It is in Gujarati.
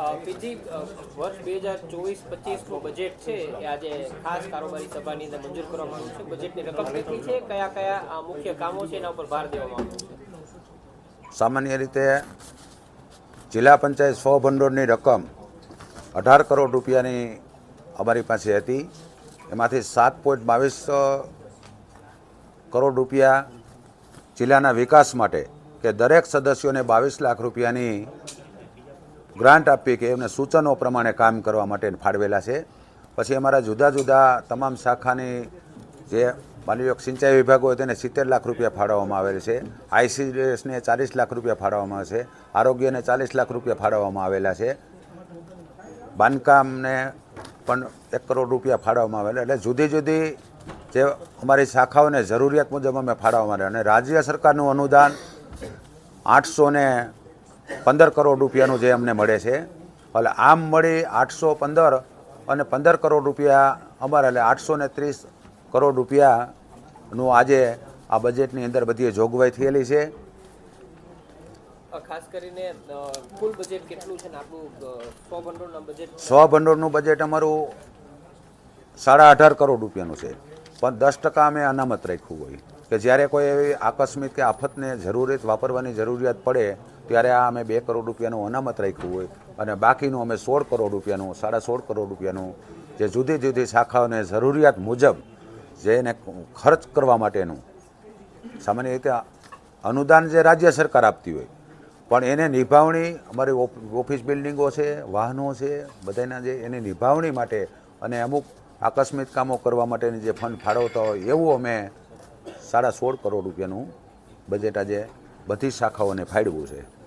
બીજી વર્ષ બે હજાર ચોવીસ પચીસનું બજેટ છે, એ આજે ખાસ કારોબારી સભાની અંદર મંજૂર કરવામાં આવ્યું છે. બજેટની રકમ કેટલી છે, કયા કયા મુખ્ય કામો છે, એના ઉપર ભાર દેવામાં આવ્યો છે? સામાન્ય રીતે જિલ્લા પંચાયત સો ભંડોળની રકમ અઢાર કરોડ રૂપિયાની અમારી પાસે હતી. એમાંથી સાત પોઈન્ટ બાવીસ કરોડ રૂપિયા જિલ્લાના વિકાસ માટે કે દરેક સદસ્યોને બાવીસ લાખ રૂપિયાની ગ્રાન્ટ આપી કે એમને સૂચનો પ્રમાણે કામ કરવા માટે ફાળવેલા છે. પછી અમારા જુદા જુદા તમામ શાખાની જે માની લો સિંચાઈ વિભાગ હોય તેને સિત્તેર લાખ રૂપિયા ફાળવવામાં આવેલ છે. આઈસીડીએસને ચાલીસ લાખ રૂપિયા ફાળવવામાં આવે છે. આરોગ્યને ચાલીસ લાખ રૂપિયા ફાળવવામાં આવેલા છે. બાંધકામને પણ એક કરોડ રૂપિયા ફાળવવામાં આવેલા. એટલે જુદી જુદી જે અમારી શાખાઓને જરૂરિયાત મુજબ અમે ફાળવવામાં આવ્યા અને રાજ્ય સરકારનું અનુદાન આઠસો ને પંદર કરોડ રૂપિયાનું જે અમને મળે છે. એટલે આમ મળી આઠસો પંદર અને પંદર કરોડ રૂપિયા અમારા એટલે આઠસો ને ત્રીસ કરોડ રૂપિયાનું આજે આ બજેટની અંદર બધી જોગવાઈ થયેલી છે. ખાસ કરીને કુલ બજેટ કેટલું છે આપણું અ, સો ભંડોળના બજેટ સ્વ ભંડોળનું બજેટ અમારું સાડા અઢાર કરોડ રૂપિયાનું છે. પણ દસ ટકા અમે અનામત રાખ્યું હોય. કે જ્યારે કોઈ એવી આકસ્મિક કે આફતને જરૂરિયાત વાપરવાની જરૂરિયાત પડે, ત્યારે આ અમે બે કરોડ રૂપિયાનું અનામત રાખ્યું હોય અને બાકીનું અમે સોળ કરોડ રૂપિયાનું, સાડા સોળ કરોડ રૂપિયાનું જે જુદી જુદી શાખાઓને જરૂરિયાત મુજબ જે એને ખર્ચ કરવા માટેનું, સામાન્ય રીતે અનુદાન જે રાજ્ય સરકાર આપતી હોય, પણ એને નિભાવણી, અમારી ઓફ- ઓફિસ બિલ્ડિંગો છે, વાહનો છે, બધાના જે એની નિભાવણી માટે અને અમુક આકસ્મિક કામો કરવા માટેની જે ફંડ ફાળવતા હોય, એવું અમે સાડા સોળ કરોડ રૂપિયાનું બજેટ આજે બધી શાખાઓને ફાળવ્યું છે.